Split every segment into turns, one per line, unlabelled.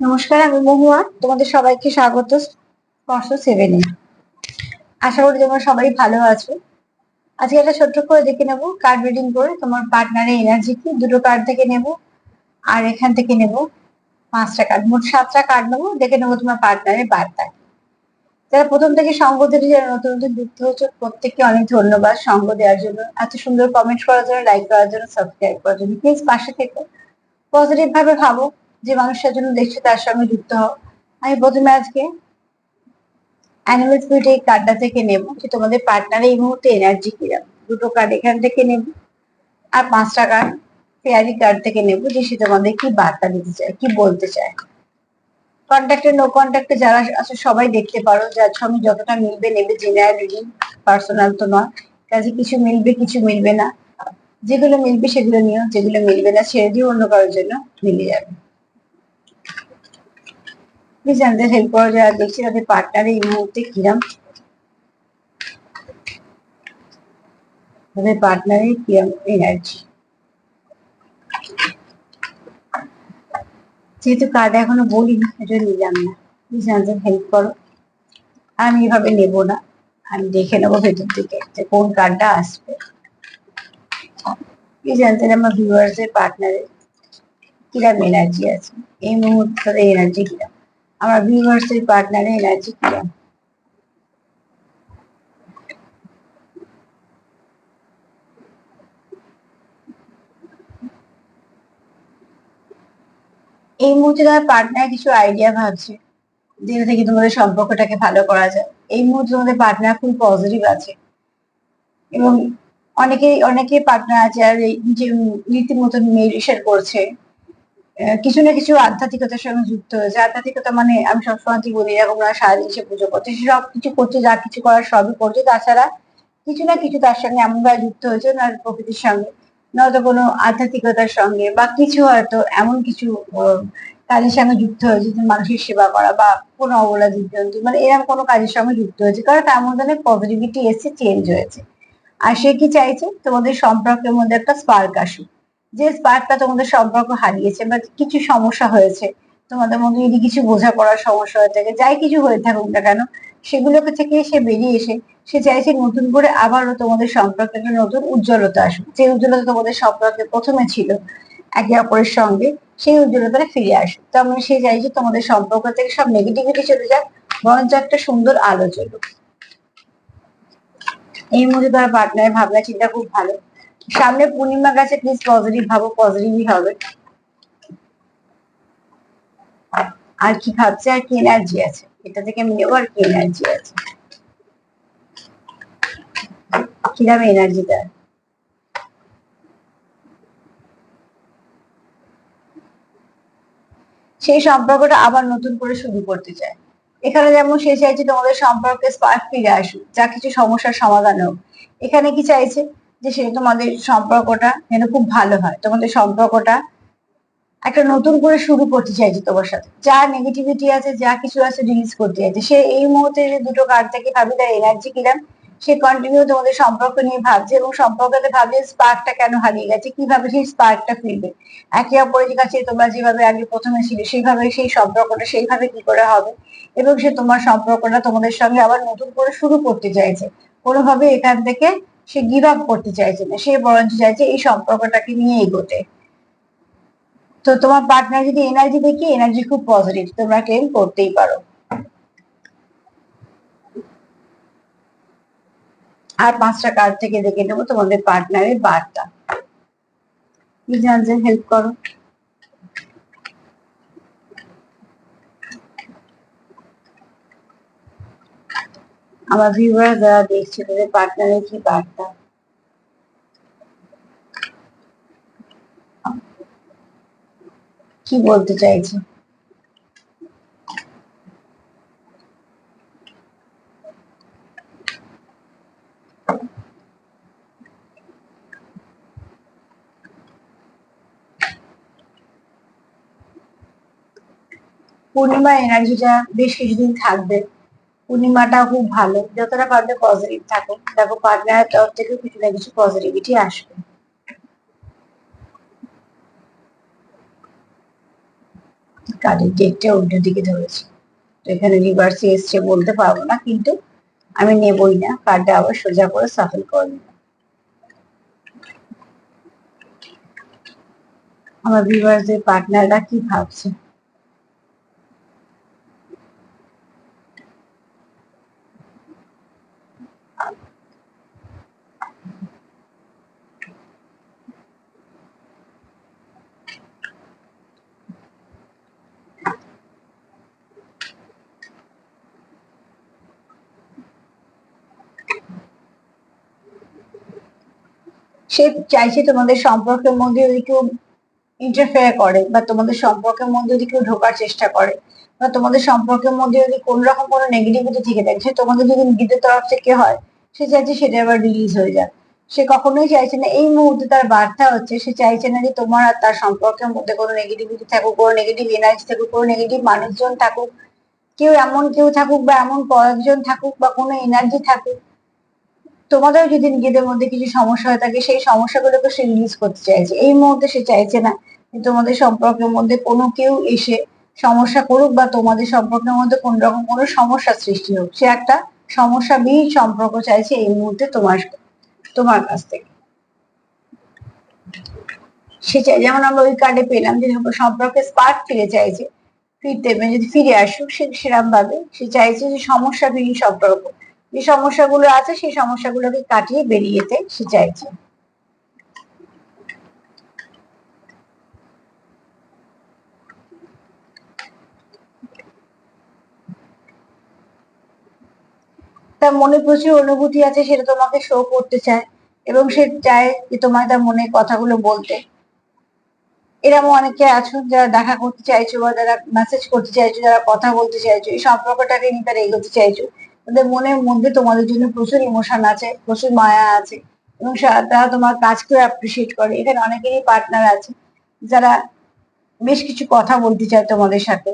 নমস্কার, আমি মহুয়া। তোমাদের সবাইকে স্বাগত। স্পর্শ সেভেনে আশা করি তোমরা সবাই ভালো আছো। আজকে একটা ছোট্ট করে দেখে নেব। কার্ড রিডিং করে তোমার পার্টনারের এনার্জি কি? দুটো কার্ড থেকে নেব আর এখান থেকে নেব পাঁচটা কার্ড মোট সাতটা কার্ড নেব। দেখে নেব তোমার পার্টনারের বার্তা। যারা প্রথম থেকে সঙ্গ দিতে যারা নতুন নতুন যুক্ত হচ্ছে প্রত্যেককে অনেক ধন্যবাদ সঙ্গ দেওয়ার জন্য। এত সুন্দর কমেন্ট করার জন্য লাইক করার জন্য সাবস্ক্রাইব করার জন্য। প্লিজ পাশে থেকে। পজিটিভ ভাবে ভাবো। যে মানুষটার জন্য দেখছ তার সঙ্গে যুক্ত হও। আমি প্রথমে আজকে অ্যানিমেল স্পিরিট এই কার্ডটা থেকে নেব যে তোমাদের পার্টনার এই মুহূর্তে এনার্জি কীরকম। দুটো কার্ড এখান থেকে নেব আর পাঁচটা কার্ড ফেয়ারি কার্ড থেকে নেব যে সে তোমাদের কি বার্তা দিতে চায়, কি বলতে চায়। কন্ট্যাক্টে নো কন্ট্যাক্টে যারা আছে সবাই দেখতে পারো যার সঙ্গে যতটা মিলবে নেবে জেনারেল রিডিং পার্সোনাল তো নয়। কাজে কিছু মিলবে কিছু মিলবে না। যেগুলো মিলবে সেগুলো নিও, যেগুলো মিলবে না ছেড়ে দিও অন্য কারোর জন্য মিলে যাবে। প্লিজ জানতে হেল্প করো যারা দেখছি তাদের পার্টনার এই মুহূর্তে কিরাম। তাদের পার্টনারের কিরম এনার্জি যেহেতু কার্ড এখনও বলি না এটা নিলাম না। প্লিজ জানতে হেল্প করো? আমি এভাবে নেব না। আমি দেখে নেব ভেতর থেকে যে কোন কার্ডটা আসবে। প্লিজ জানতে আমার ভিউয়ার্স এর পার্টনারের কিরম এনার্জি আছে? এই মুহূর্তে এনার্জি কিরম? আমার ভিউয়ার্স এর পার্টনারের এনার্জি কিরম এই মুহূর্তে তার পার্টনার কিছু আইডিয়া ভাবছে? যেটা থেকে তোমাদের সম্পর্কটাকে ভালো করা যায়। এই মুহূর্তে তোমাদের পার্টনার খুব পজিটিভ আছে। এবং অনেকে অনেকে পার্টনার আছে আর এই যে রীতিমতন মেডিটেশন করছে। কিছু না কিছু আধ্যাত্মিকতার সঙ্গে যুক্ত হয়েছে। আধ্যাত্মিকতা মানে আমি সবসময় বলি, এরকম সারাদিন সে পুজো করছে সব কিছু করছে, যা কিছু করার সবই করছে। তাছাড়া কিছু না কিছু তার সঙ্গে এমন ভাবে যুক্ত হয়েছে, না প্রকৃতির সঙ্গে নয়তো কোনো আধ্যাত্মিকতার সঙ্গে বা কিছু হয়তো এমন কিছু কাজের সঙ্গে যুক্ত হয়েছে যে মানুষের সেবা করা বা কোনো অবলা জীবজন্তু মানে এরকম কোনো কাজের সঙ্গে যুক্ত হয়েছে। কারণ তার মধ্যে অনেক পজিটিভিটি এসে চেঞ্জ হয়েছে। আর সে কি চাইছে? তোমাদের সম্পর্কের মধ্যে একটা স্পার্ক আসুক। যে স্পার্কটা তোমাদের সম্পর্ক হারিয়েছে বা কিছু সমস্যা হয়েছে, তোমাদের মধ্যে যদি কিছু বোঝাপড়ার সমস্যা হয়ে থাকে, যাই কিছু হয়ে থাকুক না কেন, সেগুলোকে থেকে সে বেরিয়ে এসে সে চাইছে নতুন করে আবারও তোমাদের সম্পর্কে একটা নতুন উজ্জ্বলতা আসুক। যে উজ্জ্বলতা তোমাদের সম্পর্কে প্রথমে ছিল একে অপরের সঙ্গে, সেই উজ্জ্বলতাটা ফিরে আসুক। তার মানে সে চাইছে তোমাদের সম্পর্ক থেকে সব নেগেটিভিটি চলে যাক বরঞ্চ একটা সুন্দর আলো চলুক। এই মুহূর্তে তার পার্টনারের ভাবনা চিন্তা খুব ভালো। সামনে পূর্ণিমা গেছে প্লিজ পজিটিভ ভাবো পজিটিভই হবে। আর কি ভাবছে, আর কি এনার্জি আছে? এটা থেকে আমি নেব, আর কি এনার্জি আছে? কিরম এনার্জি তার সেই সম্পর্কটা আবার নতুন করে শুরু করতে চায় এখানে যেমন সে চাইছে তোমাদের সম্পর্কে স্পার্ক ফিরে আসুক, যা কিছু সমস্যার সমাধান হোক। এখানে কি চাইছে? যে সে তোমাদের সম্পর্কটা যেন খুব ভালো হয়। তোমাদের সম্পর্কটা একটা নতুন করে শুরু করতে চাইছে তোমার সাথে। যা নেগেটিভিটি আছে, যা কিছু আছে রিলিজ করতে চাইছে। সে এই মুহূর্তে যে দুটো কার্ড থেকে ভাবি, তার এনার্জি কিলাম সে কন্টিনিউ তোমাদের সম্পর্ক নিয়ে ভাবছে এবং সম্পর্কতে ভাবছে স্পার্কটা কেন হারিয়ে গেছে, কীভাবে সেই স্পার্কটা ফিরবে? একে অপরের কাছে তোমরা যেভাবে আগে প্রথমে ছিল, সেইভাবে সেই সম্পর্কটা সেইভাবে কি করে হবে? এবং সে তোমার সম্পর্কটা তোমাদের সঙ্গে আবার নতুন করে শুরু করতে চাইছে। কোনোভাবে এখান থেকে সে গিভ আপ করতে চাইছে না, সে বরঞ্চ চাইছে এই সম্পর্কটাকে নিয়ে এগোতে। তো তোমার পার্টনার যদি এনার্জি দেখি এনার্জি খুব পজিটিভ তোমরা ক্লেম করতেই পারো। আর পাঁচটা কার্ড থেকে দেখে নেব তোমাদের পার্টনারের বার্তা। জানছে হেল্প করো। আমার ভিউয়ার যারা দেখছে, তাদের পার্টনারের কি বার্তা? কি বলতে চাইছে? পূর্ণিমা এনার্জিটা বেশ কিছুদিন থাকবে। পূর্ণিমাটা খুব ভালো। যতটা পারবে পজিটিভ থাকো দেখো পার্টনারের তরফ থেকেও কিছু না কিছু পজিটিভিটি আসবে। কার্ডের ডেকটা উল্টো দিকে ধরেছি। তো এখানে রিভার্সে এসছে বলতে পারব না, কিন্তু আমি নেবই না। কার্ডটা আবার সোজা করে সাফল করে নেব। আমার ভিউয়ার্সদের পার্টনাররা কি ভাবছে? সে চাইছে তোমাদের সম্পর্কের মধ্যে যদি কেউ ইন্টারফেয়ার করে বা তোমাদের সম্পর্কের মধ্যে যদি কেউ ঢোকার চেষ্টা করে বা তোমাদের সম্পর্কের মধ্যে যদি কোন রকম কোনো নেগেটিভিটি থেকে থাকে, সে তোমাদের যদি নিজেদের তরফ থেকে হয়, সে চাইছে সেটা আবার রিলিজ হয়ে যাক। সে কখনোই চাইছে না, এই মুহূর্তে তার বার্তা হচ্ছে, সে চাইছে না যে তোমার আর তার সম্পর্কের মধ্যে কোনো নেগেটিভিটি থাকুক, কোনো নেগেটিভ এনার্জি থাকুক, কোনো নেগেটিভ মানুষজন থাকুক, কেউ এমন কেউ থাকুক বা এমন কয়েকজন থাকুক বা কোনো এনার্জি থাকুক তোমাদের যদি নিজেদের মধ্যে কিছু সমস্যা হয়ে থাকে, সেই সমস্যাগুলোকে সে রিলিজ করতে চাইছে। এই মুহূর্তে সে চাইছে না তোমাদের সম্পর্কের মধ্যে কোনো কেউ এসে সমস্যা করুক বা তোমাদের সম্পর্কের মধ্যে কোন রকম কোনো সমস্যা সৃষ্টি হোক। সে একটা সমস্যা সমস্যাবিহীন সম্পর্ক চাইছে এই মুহূর্তে তোমার তোমার কাছ থেকে। সে চাই, যেমন আমরা ওই কার্ডে পেলাম যে সম্পর্কে স্পার্ক ফিরে চাইছে। ফিরতে মানে যদি ফিরে আসুক সে সেরকম ভাবে সে চাইছে যে সমস্যা সমস্যাবিহীন সম্পর্ক। যে সমস্যাগুলো আছে, সেই সমস্যাগুলোকে কাটিয়ে বেরিয়ে যেতে সে চাইছে। তার মনে প্রচুর অনুভূতি আছে, সেটা তোমাকে শো করতে চায় এবং সে চায় যে তোমার তার মনে কথাগুলো বলতে। এরকম অনেকে আছো যারা দেখা করতে চাইছো বা যারা মেসেজ করতে চাইছো, যারা কথা বলতে চাইছো, এই সম্পর্কটাকে নিয়ে তারা এগোতে চাইছো। তাদের মনের মধ্যে তোমাদের জন্য প্রচুর ইমোশন আছে, প্রচুর মায়া আছে এবং তারা তোমার কাজকেও অ্যাপ্রিসিয়েট করে। এখানে অনেকেরই পার্টনার আছে যারা বেশ কিছু কথা বলতে চায় তোমাদের সাথে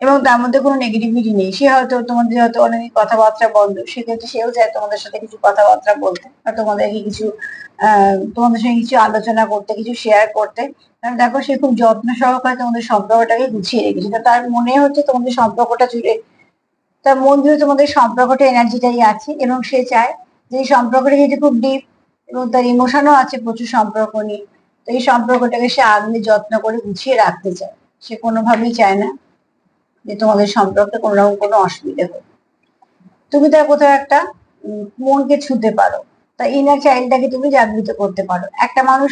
এবং তার মধ্যে কোনো নেগেটিভিটি নেই। সে হয়তো তোমাদের হয়তো অনেক কথাবার্তা বন্ধ সেক্ষেত্রে সেও চায় তোমাদের সাথে কিছু কথাবার্তা বলতে বা তোমাদেরকে কিছু তোমাদের সঙ্গে কিছু আলোচনা করতে, কিছু শেয়ার করতে। কারণ দেখো সে খুব যত্ন সহকারে তোমাদের সম্পর্কটাকে গুছিয়ে রেখেছে। তার মনে হচ্ছে তোমাদের সম্পর্কটা জুড়ে তার মন জুড়ে তোমাদের সম্পর্কটা এনার্জিটাই আছে এবং সে চায় যে এই সম্পর্কটা যেহেতু খুব ডিপ এবং তার ইমোশনও আছে প্রচুর সম্পর্ক নিয়ে, তো এই সম্পর্কটাকে সে আগলে যত্ন করে গুছিয়ে রাখতে চায়। সে কোনোভাবেই চায় না যে তোমাদের সম্পর্কে কোনো রকম কোনো অসুবিধে হোক। তুমি তার কোথাও একটা মনকে ছুতে পারো, তা ইনার চাইল্ডটাকে তুমি জাগৃত করতে পারো। একটা মানুষ,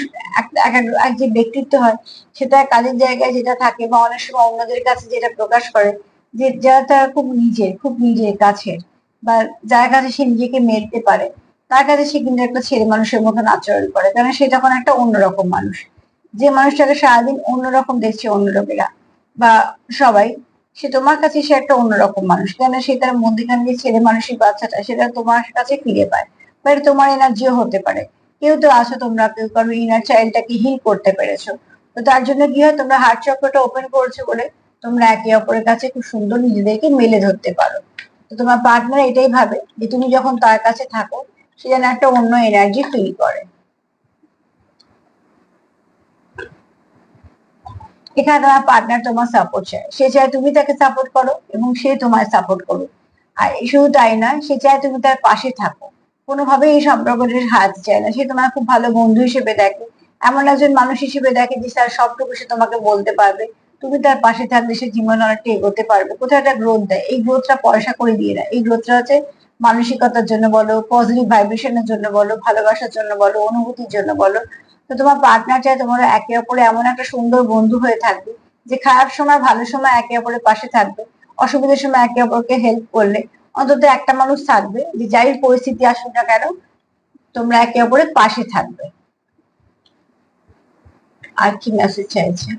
এক যে ব্যক্তিত্ব হয় সেটা কাজের জায়গায় যেটা থাকে বা অনেক সময় অন্যদের কাছে যেটা প্রকাশ করে যে যারা খুব নিজের খুব নিজের কাছের বা যার কাছে সে নিজেকে মেলতে পারে, তার কাছে সে কিন্তু একটা ছেলে মানুষের মতন আচরণ করে। কারণ সে তখন একটা অন্যরকম মানুষ, যে মানুষটাকে সারাদিন অন্যরকম দেখছে অন্য লোকেরা বা সবাই, সে তোমার কাছে সে একটা অন্যরকম মানুষ। কেন সে তার মধ্যেখানে যে ছেলে মানুষের বাচ্চাটা, সেটা তোমার কাছে ফিরে পায় বা তোমার এনার্জিও হতে পারে। কেউ তো আছো তোমরা, কেউ কারও ইনার চাইল্ডটাকে হিল করতে পেরেছ। তো তার জন্য কি হয়, তোমরা হার্ট চক্রটা ওপেন করছ বলে তোমরা একে অপরের কাছে খুব সুন্দর নিজেদেরকে মেলে ধরতে পারো। তো তোমার পার্টনার এটাই ভাবে যে তুমি যখন তার কাছে থাকো, সে যেন একটা অন্য এনার্জি ফিল করে। এখানে তোমার পার্টনার তোমার সাপোর্ট চায়। সে চায় তুমি তাকে সাপোর্ট করো এবং সে তোমায় সাপোর্ট করো আর শুধু তাই নয়, সে চায় তুমি তার পাশে থাকো। কোনোভাবেই এই সম্পর্কটা হাত চায় না। সে তোমার খুব ভালো বন্ধু হিসেবে দেখে। এমন একজন মানুষ হিসেবে দেখে যে স্যার সবটুকু সে তোমাকে বলতে পারবে। তুমি তার পাশে থাকলে সে জীবন অনেকটা এগোতে পারবে। কোথাও একটা গ্রোথ দেয়। এই গ্রোথটা পয়সা করে দিয়ে দেয়। এই গ্রোথটা হচ্ছে মানসিকতার জন্য বলো পজিটিভ ভাইব্রেশনের জন্য বলো, ভালোবাসার জন্য বলো, অনুভূতির জন্য বলো। তো তোমার পার্টনার চাই তোমরা একে অপরে এমন একটা সুন্দর বন্ধু হয়ে থাকবে, যে খারাপ সময়, ভালো সময় একে অপরের পাশে থাকবে। অসুবিধার সময় একে অপরকে হেল্প করলে অন্তত একটা মানুষ থাকবে, যে যাই পরিস্থিতি আসুক না কেন, তোমরা একে অপরের পাশে থাকবে। আর কি মেসেজ চাইছে?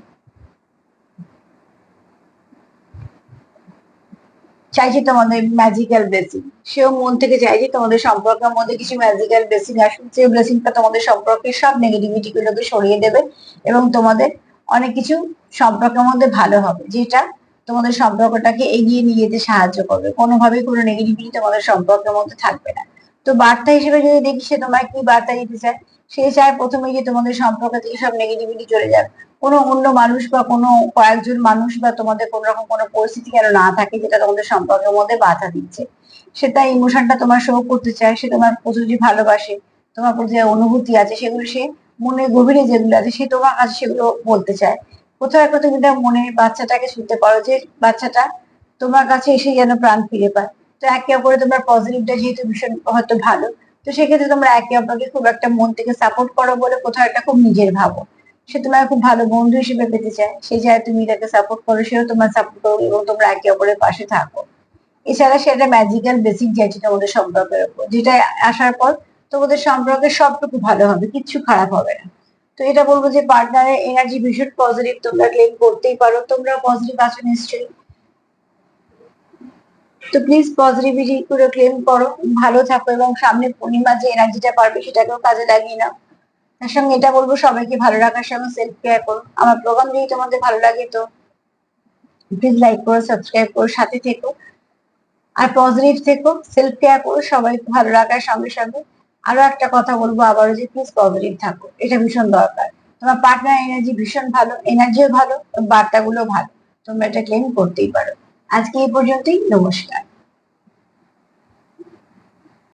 চাইছি তোমাদের ম্যাজিক্যাল ব্লেসিং সেও মন থেকে চাইছে তোমাদের সম্পর্কের মধ্যে কিছু ম্যাজিক্যাল ব্লেসিং আসুক, যে ব্লেসিংটা তোমাদের সম্পর্কের সব নেগেটিভিটি গুলোকে সরিয়ে দেবে এবং তোমাদের অনেক কিছু সম্পর্কের মধ্যে ভালো হবে, যেটা তোমাদের সম্পর্কটাকে এগিয়ে নিয়ে যেতে সাহায্য করবে। কোনোভাবেই কোনো নেগেটিভিটি তোমাদের সম্পর্কের মধ্যে থাকবে না। তো বার্তা হিসেবে যদি দেখি সে তোমায় কি বার্তা দিতে চায় সে চায় প্রথমে যে তোমাদের সম্পর্ক থেকে সব নেগেটিভিটি চলে যাবে কোনো অন্য মানুষ বা কোনো কয়েকজন মানুষ বা তোমাদের কোনো রকম কোনো পরিস্থিতি যেন না থাকে যেটা তোমাদের সম্পর্কের মধ্যে বাধা দিচ্ছে? সে তার ইমোশনটা তোমার শো করতে চায়, সে তোমার প্রচুর যে ভালোবাসে, তোমার প্রতি যে অনুভূতি আছে, সেগুলো সে মনের গভীরে যেগুলো আছে, সে তোমার কাছে সেগুলো বলতে চায়। কোথাও একটা তুমি তার মনে বাচ্চাটাকে শুনতে পারো যে বাচ্চাটা তোমার কাছে এসে যেন প্রাণ ফিরে পায়। তো একে অপরে তোমার পজিটিভটা যেহেতু ভীষণ হয়তো ভালো তো সেক্ষেত্রে তোমরা একে অপরকে খুব একটা মন থেকে সাপোর্ট করো বলে কোথাও একটা খুব নিজের ভাবো। সে তোমার খুব ভালো বন্ধু হিসেবে পেতে চায়। সে চায় তুমি তাকে সাপোর্ট করো, সেও তোমার সাপোর্ট করো এবং তোমরা একে অপরের পাশে থাকো। এছাড়া সেটা ম্যাজিক্যাল বেসিক যাচ্ছে তোমাদের সম্পর্কের উপর, যেটা আসার পর তোমাদের সম্পর্কে সবটুকু ভালো হবে, কিচ্ছু খারাপ হবে না। তো এটা বলব যে পার্টনারের এনার্জি ভীষণ পজিটিভ তোমরা ক্লেম করতেই পারো তোমরা পজিটিভ আছো নিশ্চয়ই। তো প্লিজ পজিটিভিটি করে ক্লেম করো। ভালো থাকো এবং সামনে পূর্ণিমা যে এনার্জিটা পারবে সেটাকেও কাজে লাগিয়ে নাও। তার সঙ্গে এটা বলব, সবাইকে ভালো রাখার সঙ্গে সেলফ কেয়ার করো। আমার প্রোগ্রাম যদি তোমাদের ভালো লাগে তো প্লিজ লাইক করো সাবস্ক্রাইব করো, সাথে থেকো। আর পজিটিভ থেকো সেলফ কেয়ার করো, সবাইকে ভালো রাখার সঙ্গে সঙ্গে। আরও একটা কথা বলব আবারও যে প্লিজ পজিটিভ থাকো, এটা ভীষণ দরকার। তোমার পার্টনার এনার্জি ভীষণ ভালো এনার্জিও ভালো, বার্তাগুলো ভালো। তোমরা এটা ক্লেম করতেই পারো। আজকে এই পর্যন্তই নমস্কার।